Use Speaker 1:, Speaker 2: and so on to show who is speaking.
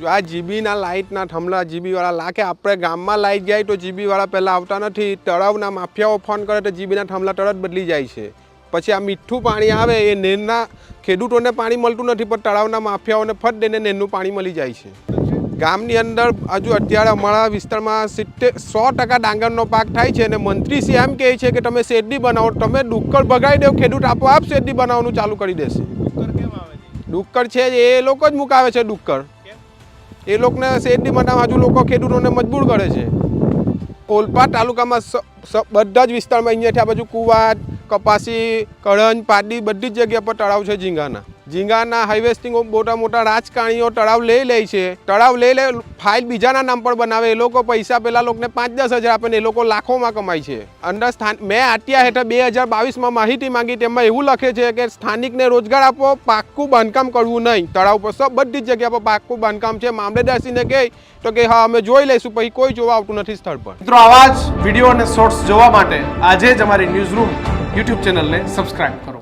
Speaker 1: જો આ જીબીના લાઇટના થંભલા જીબીવાળા લાખે આપણે ગામમાં લાઇટ જાય તો જીબીવાળા પહેલાં આવતા નથી. તળાવના માફિયાઓ ફોન કરે તો જીબીના થંભલા તરત બદલી જાય છે. પછી આ મીઠું પાણી આવે એ નેરના ખેડૂતોને પાણી મળતું નથી પણ તળાવના માફિયાઓને ફટ દઈને નેરનું પાણી મળી જાય છે. ગામની અંદર હજુ અત્યારે અમારા વિસ્તારમાં સિત્તેર સો ટકા ડાંગરનો પાક થાય છે અને મંત્રી શ્રી એમ કહે છે કે તમે શેરડી બનાવો તમે ડુક્કર ભગાવી દો ખેડૂત આપોઆપ શેરડી બનાવવાનું ચાલુ કરી દેશે. ડુક્કર છે એ લોકો જ મુકાવે છે ડુક્કર. એ લોકોને શેરડી બનાવવા હજુ લોકો ખેડૂતોને મજબૂર કરે છે. ઓલપાડ તાલુકામાં બધા જ વિસ્તારમાં અહીંયાથી આ બાજુ કુવાડ, કપાસી, કળંજ, પાડી બધી જ જગ્યા પર તળાવ છે ઝીંગાના. ઝીંગાના હાઇવેસ્ટિંગ મોટા મોટા રાજકારણીઓ તળાવ લઈ લે છે. તળાવ લઈ લે, ફાઇલ બીજાના નામ પર બનાવે, એ લોકો પૈસા પેલા લોકોને પાંચ દસ હજાર આપે ને એ લોકો લાખોમાં કમાય છે. અંદર સ્થાન, મેં આટિયા હેઠળ બે હજાર બાવીસમાં માહિતી માંગી, તેમાં એવું લખે છે કે સ્થાનિકને રોજગાર આપો, પાક્કું બાંધકામ કરવું નહીં. તળાવ પર સબ બધી જ જગ્યા પર પાક્કું બાંધકામ છે. મામલેદારસીને કહે તો કે હા, અમે જોઈ લઈશું, પછી કોઈ જોવા આવતું નથી સ્થળ પર.
Speaker 2: મિત્રો, આવા જ વીડિયો અને શોર્ટ્સ જોવા માટે આજે જ અમારી ન્યૂઝ રૂમ યુટ્યુબ ચેનલને સબસ્ક્રાઇબ કરો.